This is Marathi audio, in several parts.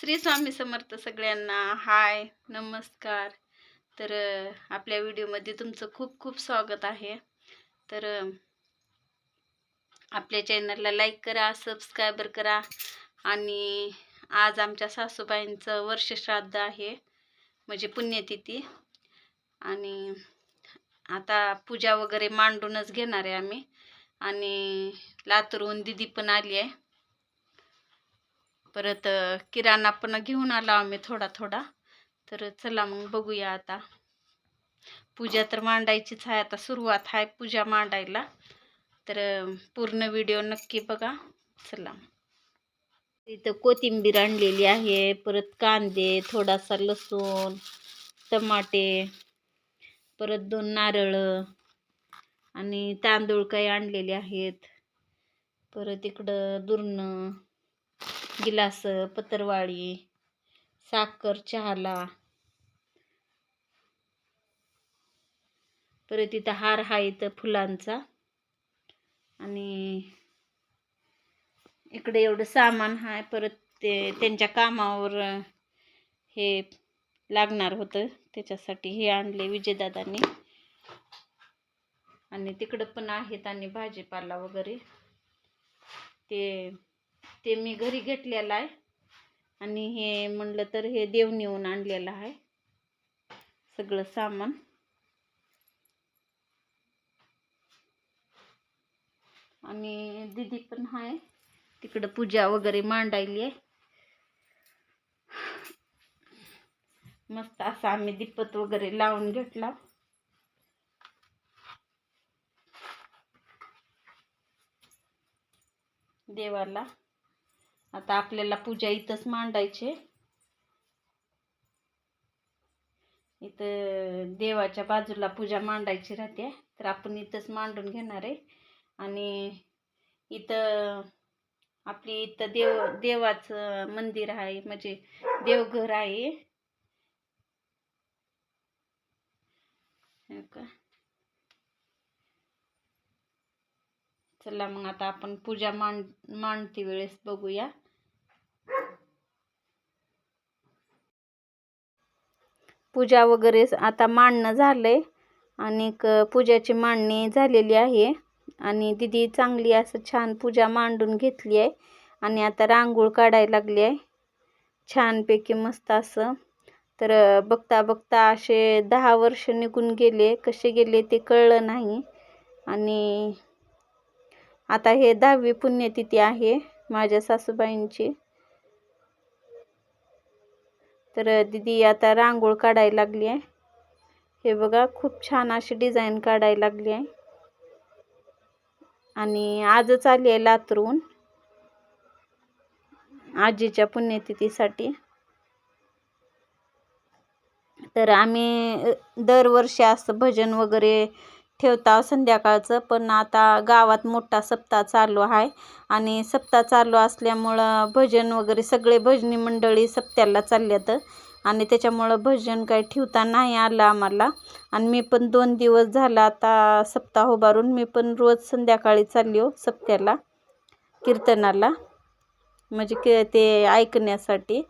श्री स्वामी समर्थ सगळ्यांना. हाय नमस्कार. तर आपल्या व्हिडिओमध्ये तुमचं खूप खूप स्वागत आहे. तर आपल्या चॅनलला लाईक करा सबस्क्रायबर करा आणि आज आमच्या सासूबाईंचं वर्षश्राद्ध आहे म्हणजे पुण्यतिथी. आणि आता पूजा वगैरे मांडूनच घेणार आहे आम्ही. आणि लातूरहून दिदी पण आली आहे. परत किराणा पण घेऊन आलो आम्ही थोडा थोडा. तर चला मग बघूया आता. पूजा तर मांडायचीच आहे आता सुरुवात आहे पूजा मांडायला. तर पूर्ण व्हिडिओ नक्की बघा. चला इथं कोथिंबीर आणलेली आहे परत कांदे थोडासा लसूण टमाटे परत दोन नारळ आणि तांदूळ काही आणलेले आहेत. परत इकडं दुरणं गिलास पत्रवाळी साखर चहाला. परत इथं हार हा इथं फुलांचा. आणि इकडे एवढं सामान आहे परत ते त्यांच्या कामावर हे लागणार होतं. त्याच्यासाठी हे आणले विजयदादांनी आणि तिकडं पण आहेत आणि भाजीपाला वगैरे. ते ते मी घरी घेतलेलं आहे. आणि हे म्हणलं तर हे देव नेऊन आणलेलं आहे. सगळं सामान. आणि दिदी पण आहे तिकडं पूजा वगैरे मांडायली आहे. मस्त असा आम्ही दीपत वगैरे लावून घेतला. देवाला. आता आपल्याला पूजा इथंच मांडायची इथं देवाच्या बाजूला पूजा मांडायची राहते. तर आपण इथंच मांडून घेणार आहे. आणि इथं आपली इथं देव देवाचं मंदिर आहे. म्हणजे देवघर आहे. का? चला मग आता आपण पूजा मांड मांडती वेळेस बघूया. पूजा वगैरे आता मांडणं झालंय. आणि पूजाची मांडणी झालेली आहे. आणि दिदी चांगली असं छान पूजा मांडून घेतली आहे. आणि आता रांगोळ काढायला लागली आहे. छानपैकी मस्त असं. तर बघता बघता असे दहा वर्ष निघून गेले. कसे गेले ते कळलं नाही. आणि आता हे दहावी पुण्यतिथी आहे माझ्या सासूबाईंची. तर दिदी आता रांगोळ काढायला लागली आहे. हे बघा खूप छान अशी डिझाईन काढायला लागली आहे. आणि आजच आली आहे लातरून आजीच्या पुण्यतिथीसाठी. तर आम्ही दरवर्षी असं भजन वगैरे ठेवता संध्याकाळचं पण आता गावात मोठा सप्ताह चालू आहे आणि सप्ताह चालू असल्यामुळं भजन वगैरे सगळे भजनी मंडळी सप्त्याला चालल्यात आणि त्याच्यामुळं भजन काही ठेवता नाही आलं आम्हाला. आणि मी पण दोन दिवस झाला आता सप्ताह उभारून मी पण रोज संध्याकाळी चालली हो सप्त्याला कीर्तनाला. म्हणजे के ते ऐकण्यासाठी.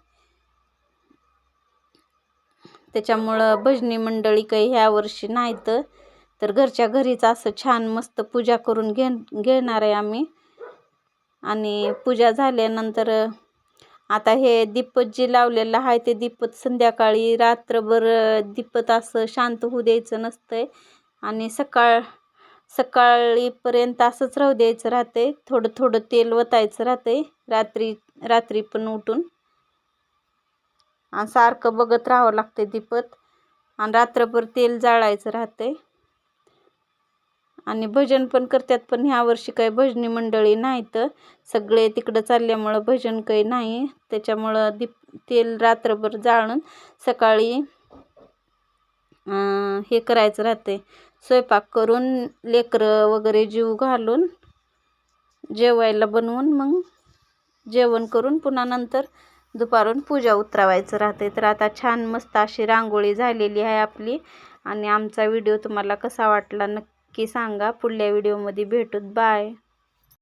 त्याच्यामुळं भजनी मंडळी काही ह्या वर्षी नाहीत. तर घरच्या घरीच असं छान मस्त पूजा करून घे घेणार आहे आम्ही. आणि पूजा झाल्यानंतर आता हे दीपत जे लावलेलं आहे ते दीपत संध्याकाळी रात्रभर दीपत असं शांत होऊ द्यायचं नसतंय. आणि सकाळ सकाळीपर्यंत असंच राहू द्यायचं राहते थोडं थोडं तेल वतायचं राहते रात्री रात्री पण उठून. आणि सारखं बघत राहावं लागते दीपत आणि रात्रभर तेल जाळायचं राहते आणि भजन पण करतात पण ह्या वर्षी काही भजनी मंडळी नाहीत. सगळे तिकडं चालल्यामुळं भजन काही नाही. त्याच्यामुळं दीप तेल रात्रभर जाळून सकाळी हे करायचं राहते स्वयंपाक करून लेकरं वगैरे जीव घालून जेवायला बनवून मग जेवण करून पुन्हा नंतर दुपारून पूजा उतरवायचं राहते तर आता छान मस्त अशी रांगोळी झालेली आहे आपली. आणि आमचा व्हिडिओ तुम्हाला कसा वाटला नक्की नक्की सांगा. पुढल्या व्हिडिओमध्ये भेटूत. बाय.